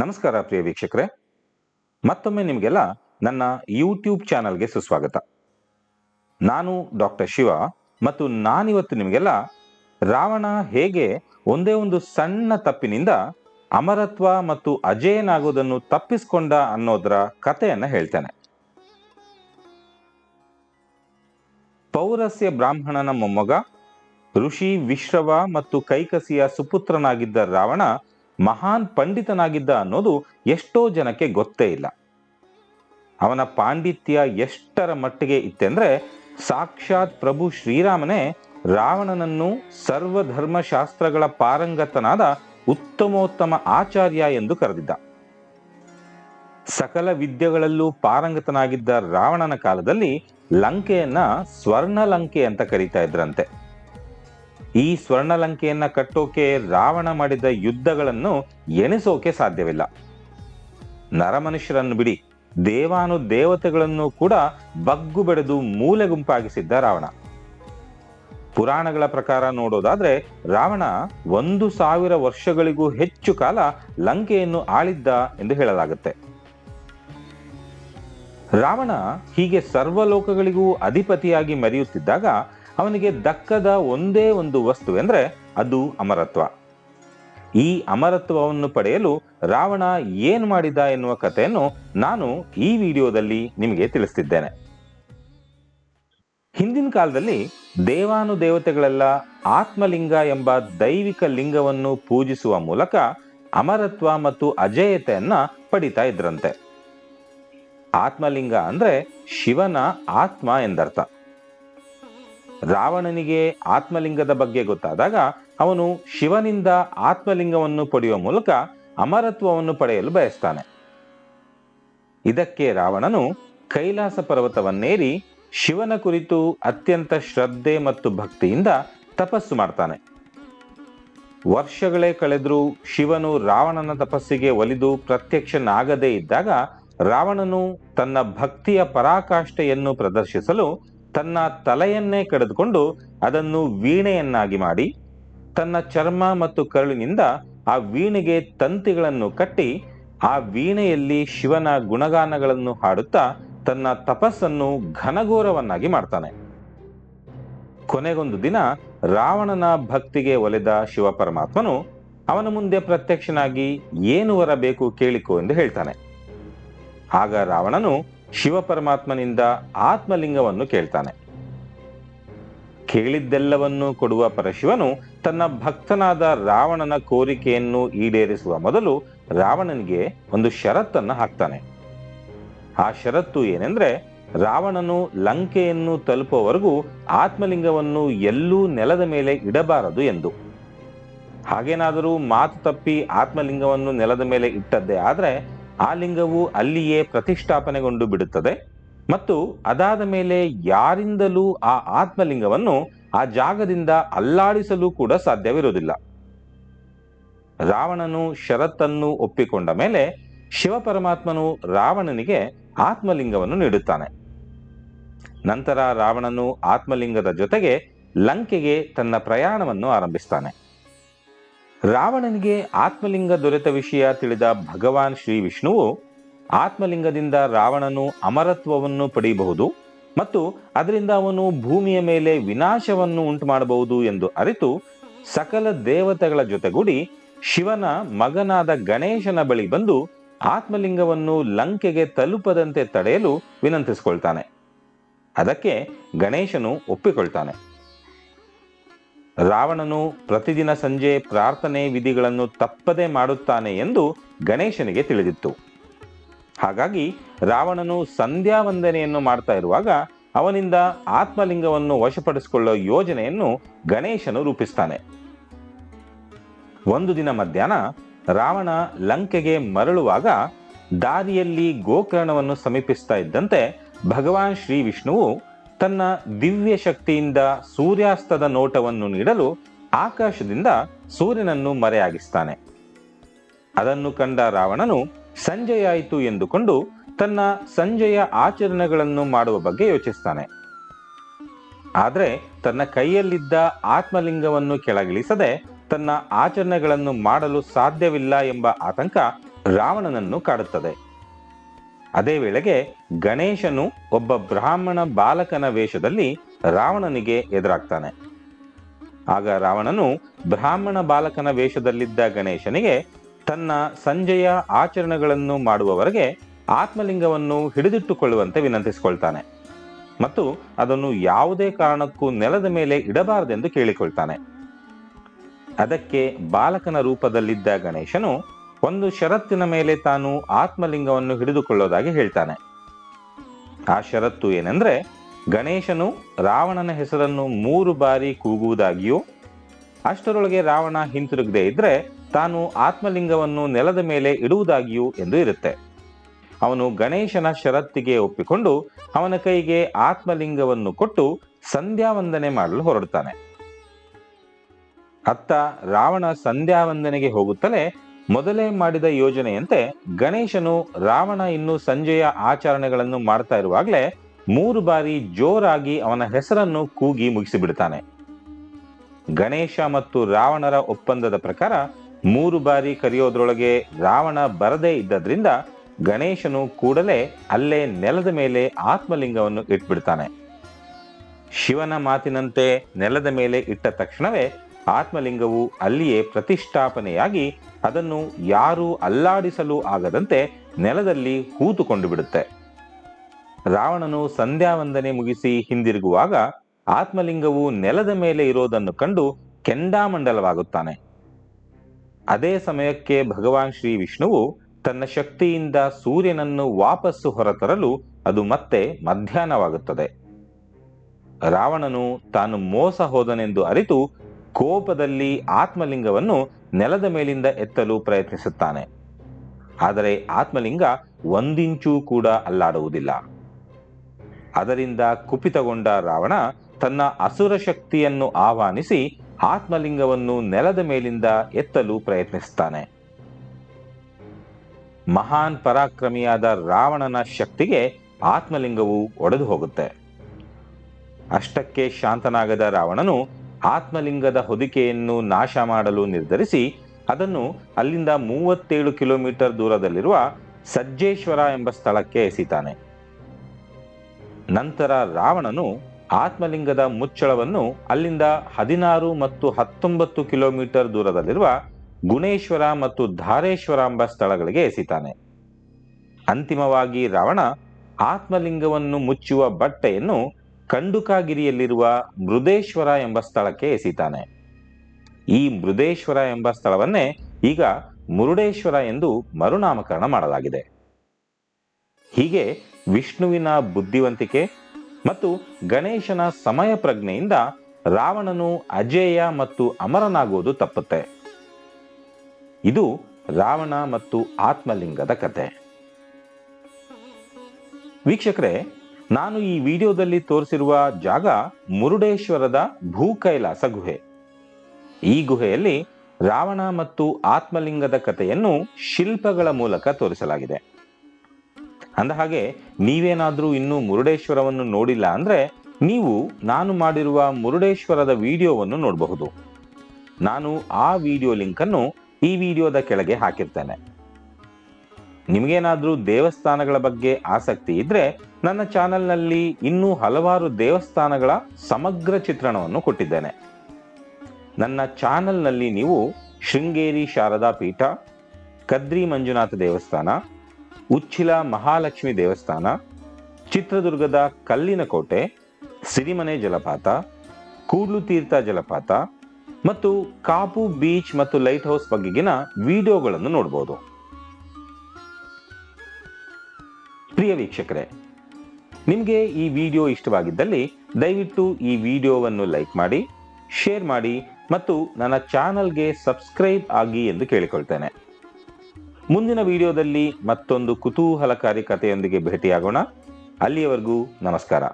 ನಮಸ್ಕಾರ ಪ್ರಿಯ ವೀಕ್ಷಕರೇ. ಮತ್ತೊಮ್ಮೆ ನಿಮಗೆಲ್ಲ ನನ್ನ ಯೂಟ್ಯೂಬ್ ಚಾನಲ್ಗೆ ಸುಸ್ವಾಗತ. ನಾನು ಡಾಕ್ಟರ್ ಶಿವ ಮತ್ತು ನಾನಿವತ್ತು ನಿಮಗೆಲ್ಲ ರಾವಣ ಹೇಗೆ ಒಂದೇ ಒಂದು ಸಣ್ಣ ತಪ್ಪಿನಿಂದ ಅಮರತ್ವ ಮತ್ತು ಅಜೇಯನಾಗುವುದನ್ನು ತಪ್ಪಿಸ್ಕೊಂಡ ಅನ್ನೋದರ ಕಥೆಯನ್ನ ಹೇಳ್ತೇನೆ. ಪೌರಸ್ಯ ಬ್ರಾಹ್ಮಣನ ಮೊಮ್ಮಗ ಋಷಿ ವಿಶ್ರವ ಮತ್ತು ಕೈಕಸಿಯ ಸುಪುತ್ರನಾಗಿದ್ದ ರಾವಣ ಮಹಾನ್ ಪಂಡಿತನಾಗಿದ್ದ ಅನ್ನೋದು ಎಷ್ಟೋ ಜನಕ್ಕೆ ಗೊತ್ತೇ ಇಲ್ಲ. ಅವನ ಪಾಂಡಿತ್ಯ ಎಷ್ಟರ ಮಟ್ಟಿಗೆ ಇತ್ತೆಂದ್ರೆ ಸಾಕ್ಷಾತ್ ಪ್ರಭು ಶ್ರೀರಾಮನೇ ರಾವಣನನ್ನು ಸರ್ವಧರ್ಮಶಾಸ್ತ್ರಗಳ ಪಾರಂಗತನಾದ ಉತ್ತಮೋತ್ತಮ ಆಚಾರ್ಯ ಎಂದು ಕರೆದಿದ್ದ. ಸಕಲ ವಿದ್ಯೆಗಳಲ್ಲೂ ಪಾರಂಗತನಾಗಿದ್ದ ರಾವಣನ ಕಾಲದಲ್ಲಿ ಲಂಕೆಯನ್ನ ಸ್ವರ್ಣ ಲಂಕೆ ಅಂತ ಕರೀತಾ ಇದ್ರಂತೆ. ಈ ಸ್ವರ್ಣಲಂಕೆಯನ್ನ ಕಟ್ಟೋಕೆ ರಾವಣ ಮಾಡಿದ ಯುದ್ಧಗಳನ್ನು ಎಣಿಸೋಕೆ ಸಾಧ್ಯವಿಲ್ಲ. ನರಮನುಷ್ಯರನ್ನು ಬಿಡಿ, ದೇವಾನು ದೇವತೆಗಳನ್ನು ಕೂಡ ಬಗ್ಗು ಬೆಳೆದು ಮೂಲೆ ಗುಂಪಾಗಿಸಿದ್ದ ರಾವಣ. ಪುರಾಣಗಳ ಪ್ರಕಾರ ನೋಡೋದಾದ್ರೆ ರಾವಣ ಒಂದು ಸಾವಿರ ವರ್ಷಗಳಿಗೂ ಹೆಚ್ಚು ಕಾಲ ಲಂಕೆಯನ್ನು ಆಳಿದ್ದ ಎಂದು ಹೇಳಲಾಗುತ್ತೆ. ರಾವಣ ಹೀಗೆ ಸರ್ವಲೋಕಗಳಿಗೂ ಅಧಿಪತಿಯಾಗಿ ಮೆರೆಯುತ್ತಿದ್ದಾಗ ಅವನಿಗೆ ದಕ್ಕದ ಒಂದೇ ಒಂದು ವಸ್ತು ಎಂದರೆ ಅದು ಅಮರತ್ವ. ಈ ಅಮರತ್ವವನ್ನು ಪಡೆಯಲು ರಾವಣ ಏನು ಮಾಡಿದ ಎನ್ನುವ ಕಥೆಯನ್ನು ನಾನು ಈ ವಿಡಿಯೋದಲ್ಲಿ ನಿಮಗೆ ತಿಳಿಸ್ತಿದ್ದೇನೆ. ಹಿಂದಿನ ಕಾಲದಲ್ಲಿ ದೇವಾನು ದೇವತೆಗಳೆಲ್ಲ ಆತ್ಮಲಿಂಗ ಎಂಬ ದೈವಿಕ ಲಿಂಗವನ್ನು ಪೂಜಿಸುವ ಮೂಲಕ ಅಮರತ್ವ ಮತ್ತು ಅಜೇಯತೆಯನ್ನ ಪಡಿತಾ ಇದ್ರಂತೆ. ಆತ್ಮಲಿಂಗ ಅಂದ್ರೆ ಶಿವನ ಆತ್ಮ ಎಂದರ್ಥ. ರಾವಣನಿಗೆ ಆತ್ಮಲಿಂಗದ ಬಗ್ಗೆ ಗೊತ್ತಾದಾಗ ಅವನು ಶಿವನಿಂದ ಆತ್ಮಲಿಂಗವನ್ನು ಪಡೆಯುವ ಮೂಲಕ ಅಮರತ್ವವನ್ನು ಪಡೆಯಲು ಬಯಸ್ತಾನೆ. ಇದಕ್ಕೆ ರಾವಣನು ಕೈಲಾಸ ಪರ್ವತವನ್ನೇರಿ ಶಿವನ ಕುರಿತು ಅತ್ಯಂತ ಶ್ರದ್ಧೆ ಮತ್ತು ಭಕ್ತಿಯಿಂದ ತಪಸ್ಸು ಮಾಡ್ತಾನೆ. ವರ್ಷಗಳೇ ಕಳೆದರೂ ಶಿವನು ರಾವಣನ ತಪಸ್ಸಿಗೆ ಒಲಿದು ಪ್ರತ್ಯಕ್ಷನಾಗದೇ ಇದ್ದಾಗ ರಾವಣನು ತನ್ನ ಭಕ್ತಿಯ ಪರಾಕಾಷ್ಠೆಯನ್ನು ಪ್ರದರ್ಶಿಸಲು ತನ್ನ ತಲೆಯನ್ನೇ ಕಡಿದುಕೊಂಡು ಅದನ್ನು ವೀಣೆಯನ್ನಾಗಿ ಮಾಡಿ, ತನ್ನ ಚರ್ಮ ಮತ್ತು ಕರುಳಿನಿಂದ ಆ ವೀಣೆಗೆ ತಂತಿಗಳನ್ನು ಕಟ್ಟಿ, ಆ ವೀಣೆಯಲ್ಲಿ ಶಿವನ ಗುಣಗಾನಗಳನ್ನು ಹಾಡುತ್ತಾ ತನ್ನ ತಪಸ್ಸನ್ನು ಘನಘೋರವನ್ನಾಗಿ ಮಾಡ್ತಾನೆ. ಕೊನೆಗೊಂದು ದಿನ ರಾವಣನ ಭಕ್ತಿಗೆ ಒಲೆದ ಶಿವ ಪರಮಾತ್ಮನು ಅವನ ಮುಂದೆ ಪ್ರತ್ಯಕ್ಷನಾಗಿ, ಏನು ವರ ಕೇಳಿಕೋ ಕೇಳಿಕೊ ಎಂದು ಹೇಳ್ತಾನೆ. ಆಗ ರಾವಣನು ಶಿವ ಪರಮಾತ್ಮನಿಂದ ಆತ್ಮಲಿಂಗವನ್ನು ಕೇಳ್ತಾನೆ. ಕೇಳಿದ್ದೆಲ್ಲವನ್ನೂ ಕೊಡುವ ಪರಶಿವನು ತನ್ನ ಭಕ್ತನಾದ ರಾವಣನ ಕೋರಿಕೆಯನ್ನು ಈಡೇರಿಸುವ ಮೊದಲು ರಾವಣನಿಗೆ ಒಂದು ಷರತ್ತನ್ನು ಹಾಕ್ತಾನೆ. ಆ ಷರತ್ತು ಏನೆಂದ್ರೆ ರಾವಣನು ಲಂಕೆಯನ್ನು ತಲುಪುವವರೆಗೂ ಆತ್ಮಲಿಂಗವನ್ನು ಎಲ್ಲೂ ನೆಲದ ಮೇಲೆ ಇಡಬಾರದು ಎಂದು. ಹಾಗೇನಾದರೂ ಮಾತು ತಪ್ಪಿ ಆತ್ಮಲಿಂಗವನ್ನು ನೆಲದ ಮೇಲೆ ಇಟ್ಟದ್ದೇ ಆದ್ರೆ ಆ ಲಿಂಗವು ಅಲ್ಲಿಯೇ ಪ್ರತಿಷ್ಠಾಪನೆಗೊಂಡು ಬಿಡುತ್ತದೆ ಮತ್ತು ಅದಾದ ಮೇಲೆ ಯಾರಿಂದಲೂ ಆ ಆತ್ಮಲಿಂಗವನ್ನು ಆ ಜಾಗದಿಂದ ಅಲ್ಲಾಡಿಸಲು ಕೂಡ ಸಾಧ್ಯವಿರುವುದಿಲ್ಲ. ರಾವಣನು ಶರತ್ತನ್ನು ಒಪ್ಪಿಕೊಂಡ ಮೇಲೆ ಶಿವಪರಮಾತ್ಮನು ರಾವಣನಿಗೆ ಆತ್ಮಲಿಂಗವನ್ನು ನೀಡುತ್ತಾನೆ. ನಂತರ ರಾವಣನು ಆತ್ಮಲಿಂಗದ ಜೊತೆಗೆ ಲಂಕೆಗೆ ತನ್ನ ಪ್ರಯಾಣವನ್ನು ಆರಂಭಿಸ್ತಾನೆ. ರಾವಣನಿಗೆ ಆತ್ಮಲಿಂಗ ದೊರೆತ ವಿಷಯ ತಿಳಿದ ಭಗವಾನ್ ಶ್ರೀ ವಿಷ್ಣುವು ಆತ್ಮಲಿಂಗದಿಂದ ರಾವಣನು ಅಮರತ್ವವನ್ನು ಪಡೆಯಬಹುದು ಮತ್ತು ಅದರಿಂದ ಅವನು ಭೂಮಿಯ ಮೇಲೆ ವಿನಾಶವನ್ನು ಉಂಟು ಮಾಡಬಹುದು ಎಂದು ಅರಿತು ಸಕಲ ದೇವತೆಗಳ ಜೊತೆಗೂಡಿ ಶಿವನ ಮಗನಾದ ಗಣೇಶನ ಬಳಿ ಬಂದು ಆತ್ಮಲಿಂಗವನ್ನು ಲಂಕೆಗೆ ತಲುಪದಂತೆ ತಡೆಯಲು ವಿನಂತಿಸಿಕೊಳ್ತಾನೆ. ಅದಕ್ಕೆ ಗಣೇಶನು ಒಪ್ಪಿಕೊಳ್ತಾನೆ. ರಾವಣನು ಪ್ರತಿದಿನ ಸಂಜೆ ಪ್ರಾರ್ಥನೆ ವಿಧಿಗಳನ್ನು ತಪ್ಪದೆ ಮಾಡುತ್ತಾನೆ ಎಂದು ಗಣೇಶನಿಗೆ ತಿಳಿದಿತ್ತು. ಹಾಗಾಗಿ ರಾವಣನು ಸಂಧ್ಯಾ ವಂದನೆಯನ್ನು ಮಾಡ್ತಾ ಇರುವಾಗ ಅವನಿಂದ ಆತ್ಮಲಿಂಗವನ್ನು ವಶಪಡಿಸಿಕೊಳ್ಳುವ ಯೋಜನೆಯನ್ನು ಗಣೇಶನು ರೂಪಿಸ್ತಾನೆ. ಒಂದು ದಿನ ಮಧ್ಯಾಹ್ನ ರಾವಣ ಲಂಕೆಗೆ ಮರಳುವಾಗ ದಾರಿಯಲ್ಲಿ ಗೋಕರ್ಣವನ್ನು ಸಮೀಪಿಸ್ತಾ ಇದ್ದಂತೆ ಭಗವಾನ್ ಶ್ರೀ ವಿಷ್ಣುವು ತನ್ನ ದಿವ್ಯ ಶಕ್ತಿಯಿಂದ ಸೂರ್ಯಾಸ್ತದ ನೋಟವನ್ನು ನೀಡಲು ಆಕಾಶದಿಂದ ಸೂರ್ಯನನ್ನು ಮರೆಯಾಗಿಸ್ತಾನೆ. ಅದನ್ನು ಕಂಡ ರಾವಣನು ಸಂಜೆಯಾಯಿತು ಎಂದುಕೊಂಡು ತನ್ನ ಸಂಜೆಯ ಆಚರಣೆಗಳನ್ನು ಮಾಡುವ ಬಗ್ಗೆ ಯೋಚಿಸ್ತಾನೆ. ಆದರೆ ತನ್ನ ಕೈಯಲ್ಲಿದ್ದ ಆತ್ಮಲಿಂಗವನ್ನು ಕೆಳಗಿಳಿಸದೆ ತನ್ನ ಆಚರಣೆಗಳನ್ನು ಮಾಡಲು ಸಾಧ್ಯವಿಲ್ಲ ಎಂಬ ಆತಂಕ ರಾವಣನನ್ನು ಕಾಡುತ್ತದೆ. ಅದೇ ವೇಳೆಗೆ ಗಣೇಶನು ಒಬ್ಬ ಬ್ರಾಹ್ಮಣ ಬಾಲಕನ ವೇಷದಲ್ಲಿ ರಾವಣನಿಗೆ ಎದುರಾಗ್ತಾನೆ. ಆಗ ರಾವಣನು ಬ್ರಾಹ್ಮಣ ಬಾಲಕನ ವೇಷದಲ್ಲಿದ್ದ ಗಣೇಶನಿಗೆ ತನ್ನ ಸಂಜೆಯ ಆಚರಣೆಗಳನ್ನು ಮಾಡುವವರೆಗೆ ಆತ್ಮಲಿಂಗವನ್ನು ಹಿಡಿದಿಟ್ಟುಕೊಳ್ಳುವಂತೆ ವಿನಂತಿಸಿಕೊಳ್ತಾನೆ ಮತ್ತು ಅದನ್ನು ಯಾವುದೇ ಕಾರಣಕ್ಕೂ ನೆಲದ ಮೇಲೆ ಇಡಬಾರದೆಂದು ಕೇಳಿಕೊಳ್ತಾನೆ. ಅದಕ್ಕೆ ಬಾಲಕನ ರೂಪದಲ್ಲಿದ್ದ ಗಣೇಶನು ಒಂದು ಷರತ್ತಿನ ಮೇಲೆ ತಾನು ಆತ್ಮಲಿಂಗವನ್ನು ಹಿಡಿದುಕೊಳ್ಳೋದಾಗಿ ಹೇಳ್ತಾನೆ. ಆ ಷರತ್ತು ಏನೆಂದ್ರೆ, ಗಣೇಶನು ರಾವಣನ ಹೆಸರನ್ನು ಮೂರು ಬಾರಿ ಕೂಗುವುದಾಗಿಯೂ, ಅಷ್ಟರೊಳಗೆ ರಾವಣ ಹಿಂತಿರುಗದೆ ಇದ್ರೆ ತಾನು ಆತ್ಮಲಿಂಗವನ್ನು ನೆಲದ ಮೇಲೆ ಇಡುವುದಾಗಿಯೂ ಎಂದು ಇರುತ್ತೆ. ಅವನು ಗಣೇಶನ ಷರತ್ತಿಗೆ ಒಪ್ಪಿಕೊಂಡು ಅವನ ಕೈಗೆ ಆತ್ಮಲಿಂಗವನ್ನು ಕೊಟ್ಟು ಸಂಧ್ಯಾವಂದನೆ ಮಾಡಲು ಹೊರಡ್ತಾನೆ. ಅತ್ತ ರಾವಣ ಸಂಧ್ಯಾವಂದನೆಗೆ ಹೋಗುತ್ತಲೇ ಮೊದಲೇ ಮಾಡಿದ ಯೋಜನೆಯಂತೆ ಗಣೇಶನು ರಾವಣ ಇನ್ನು ಸಂಜೆಯ ಆಚರಣೆಗಳನ್ನು ಮಾಡ್ತಾ ಇರುವಾಗಲೇ ಮೂರು ಬಾರಿ ಜೋರಾಗಿ ಅವನ ಹೆಸರನ್ನು ಕೂಗಿ ಮುಗಿಸಿಬಿಡ್ತಾನೆ. ಗಣೇಶ ಮತ್ತು ರಾವಣರ ಒಪ್ಪಂದದ ಪ್ರಕಾರ ಮೂರು ಬಾರಿ ಕರೆಯೋದ್ರೊಳಗೆ ರಾವಣ ಬರದೇ ಇದ್ದದ್ರಿಂದ ಗಣೇಶನು ಕೂಡಲೇ ಅಲ್ಲೇ ನೆಲದ ಮೇಲೆ ಆತ್ಮಲಿಂಗವನ್ನು ಇಟ್ಬಿಡ್ತಾನೆ. ಶಿವನ ಮಾತಿನಂತೆ ನೆಲದ ಮೇಲೆ ಇಟ್ಟ ತಕ್ಷಣವೇ ಆತ್ಮಲಿಂಗವು ಅಲ್ಲಿಯೇ ಪ್ರತಿಷ್ಠಾಪನೆಯಾಗಿ ಅದನ್ನು ಯಾರೂ ಅಲ್ಲಾಡಿಸಲು ಆಗದಂತೆ ನೆಲದಲ್ಲಿ ಹೂತುಕೊಂಡು ಬಿಡುತ್ತೆ. ರಾವಣನು ಸಂಧ್ಯಾ ವಂದನೆ ಮುಗಿಸಿ ಹಿಂದಿರುಗುವಾಗ ಆತ್ಮಲಿಂಗವು ನೆಲದ ಮೇಲೆ ಇರೋದನ್ನು ಕಂಡು ಕೆಂಡಾಮಂಡಲವಾಗುತ್ತಾನೆ. ಅದೇ ಸಮಯಕ್ಕೆ ಭಗವಾನ್ ಶ್ರೀ ವಿಷ್ಣುವು ತನ್ನ ಶಕ್ತಿಯಿಂದ ಸೂರ್ಯನನ್ನು ವಾಪಸ್ಸು ಹೊರತರಲು ಅದು ಮತ್ತೆ ಮಧ್ಯಾಹ್ನವಾಗುತ್ತದೆ. ರಾವಣನು ತಾನು ಮೋಸ ಹೋದನೆಂದು ಅರಿತು ಕೋಪದಲ್ಲಿ ಆತ್ಮಲಿಂಗವನ್ನು ನೆಲದ ಮೇಲಿಂದ ಎತ್ತಲು ಪ್ರಯತ್ನಿಸುತ್ತಾನೆ. ಆದರೆ ಆತ್ಮಲಿಂಗ ಒಂದಿಂಚೂ ಕೂಡ ಅಲ್ಲಾಡುವುದಿಲ್ಲ. ಅದರಿಂದ ಕುಪಿತಗೊಂಡ ರಾವಣ ತನ್ನ ಅಸುರ ಶಕ್ತಿಯನ್ನು ಆಹ್ವಾನಿಸಿ ಆತ್ಮಲಿಂಗವನ್ನು ನೆಲದ ಮೇಲಿಂದ ಎತ್ತಲು ಪ್ರಯತ್ನಿಸುತ್ತಾನೆ. ಮಹಾನ್ ಪರಾಕ್ರಮಿಯಾದ ರಾವಣನ ಶಕ್ತಿಗೆ ಆತ್ಮಲಿಂಗವು ಒಡೆದು ಹೋಗುತ್ತೆ ಅಷ್ಟಕ್ಕೆ ಶಾಂತನಾಗದ ರಾವಣನು ಆತ್ಮಲಿಂಗದ ಹೊದಿಕೆಯನ್ನು ನಾಶ ಮಾಡಲು ನಿರ್ಧರಿಸಿ ಅದನ್ನು ಅಲ್ಲಿಂದ ಮೂವತ್ತೇಳು ಕಿಲೋಮೀಟರ್ ದೂರದಲ್ಲಿರುವ ಸಜ್ಜೇಶ್ವರ ಎಂಬ ಸ್ಥಳಕ್ಕೆ ಎಸಿತಾನೆ. ನಂತರ ರಾವಣನು ಆತ್ಮಲಿಂಗದ ಮುಚ್ಚಳವನ್ನು ಅಲ್ಲಿಂದ ಹದಿನಾರು ಮತ್ತು ಹತ್ತೊಂಬತ್ತು ಕಿಲೋಮೀಟರ್ ದೂರದಲ್ಲಿರುವ ಗುಣೇಶ್ವರ ಮತ್ತು ಧಾರೇಶ್ವರ ಎಂಬ ಸ್ಥಳಗಳಿಗೆ ಎಸಿತಾನೆ. ಅಂತಿಮವಾಗಿ ರಾವಣ ಆತ್ಮಲಿಂಗವನ್ನು ಮುಚ್ಚುವ ಬಟ್ಟೆಯನ್ನು ಕಂಡುಕಾಗಿರಿಯಲ್ಲಿರುವ ಮೃದೇಶ್ವರ ಎಂಬ ಸ್ಥಳಕ್ಕೆ ಎಸಿತಾನೆ. ಈ ಮೃದೇಶ್ವರ ಎಂಬ ಸ್ಥಳವನ್ನೇ ಈಗ ಮುರುಡೇಶ್ವರ ಎಂದು ಮರುನಾಮಕರಣ ಮಾಡಲಾಗಿದೆ. ಹೀಗೆ ವಿಷ್ಣುವಿನ ಬುದ್ಧಿವಂತಿಕೆ ಮತ್ತು ಗಣೇಶನ ಸಮಯ ಪ್ರಜ್ಞೆಯಿಂದ ರಾವಣನು ಅಜೇಯ ಮತ್ತು ಅಮರನಾಗುವುದು ತಪ್ಪುತ್ತೆ. ಇದು ರಾವಣ ಮತ್ತು ಆತ್ಮಲಿಂಗದ ಕತೆ ವೀಕ್ಷಕರೇ ನಾನು ಈ ವಿಡಿಯೋದಲ್ಲಿ ತೋರಿಸಿರುವ ಜಾಗ ಮುರುಡೇಶ್ವರದ ಭೂಕೈಲಾಸ ಗುಹೆ. ಈ ಗುಹೆಯಲ್ಲಿ ರಾವಣ ಮತ್ತು ಆತ್ಮಲಿಂಗದ ಕಥೆಯನ್ನು ಶಿಲ್ಪಗಳ ಮೂಲಕ ತೋರಿಸಲಾಗಿದೆ. ಅಂದಹಾಗೆ, ನೀವೇನಾದರೂ ಇನ್ನೂ ಮುರುಡೇಶ್ವರವನ್ನು ನೋಡಿಲ್ಲ ಅಂದ್ರೆ ನೀವು ನಾನು ಮಾಡಿರುವ ಮುರುಡೇಶ್ವರದ ವಿಡಿಯೋವನ್ನು ನೋಡಬಹುದು. ನಾನು ಆ ವಿಡಿಯೋ ಲಿಂಕ್ ಅನ್ನು ಈ ವಿಡಿಯೋದ ಕೆಳಗೆ ಹಾಕಿರ್ತೇನೆ. ನಿಮಗೇನಾದ್ರೂ ದೇವಸ್ಥಾನಗಳ ಬಗ್ಗೆ ಆಸಕ್ತಿ ಇದ್ರೆ ನನ್ನ ಚಾನೆಲ್ನಲ್ಲಿ ಇನ್ನೂ ಹಲವಾರು ದೇವಸ್ಥಾನಗಳ ಸಮಗ್ರ ಚಿತ್ರಣವನ್ನು ಕೊಟ್ಟಿದ್ದೇನೆ. ನನ್ನ ಚಾನೆಲ್ನಲ್ಲಿ ನೀವು ಶೃಂಗೇರಿ ಶಾರದಾ ಪೀಠ, ಕದ್ರಿ ಮಂಜುನಾಥ ದೇವಸ್ಥಾನ ಉಚ್ಚಿಲ ಮಹಾಲಕ್ಷ್ಮಿ ದೇವಸ್ಥಾನ, ಚಿತ್ರದುರ್ಗದ ಕಲ್ಲಿನ ಕೋಟೆ, ಸಿರಿಮನೆ ಜಲಪಾತ, ಕೂಡ್ಲು ತೀರ್ಥ ಜಲಪಾತ ಮತ್ತು ಕಾಪು ಬೀಚ್ ಮತ್ತು ಲೈಟ್ ಹೌಸ್ ಬಗೆಗಿನ ವಿಡಿಯೋಗಳನ್ನು ನೋಡಬಹುದು ಪ್ರಿಯ ವೀಕ್ಷಕರೇ, ನಿಮಗೆ ಈ ವಿಡಿಯೋ ಇಷ್ಟವಾಗಿದ್ದಲ್ಲಿ ದಯವಿಟ್ಟು ಈ ವಿಡಿಯೋವನ್ನು ಲೈಕ್ ಮಾಡಿ, ಶೇರ್ ಮಾಡಿ ಮತ್ತು ನನ್ನ ಚಾನಲ್ಗೆ ಸಬ್ಸ್ಕ್ರೈಬ್ ಆಗಿ ಎಂದು ಕೇಳಿಕೊಳ್ತೇನೆ. ಮುಂದಿನ ವಿಡಿಯೋದಲ್ಲಿ ಮತ್ತೊಂದು ಕುತೂಹಲಕಾರಿ ಕಥೆಯೊಂದಿಗೆ ಭೇಟಿಯಾಗೋಣ. ಅಲ್ಲಿಯವರೆಗೂ ನಮಸ್ಕಾರ.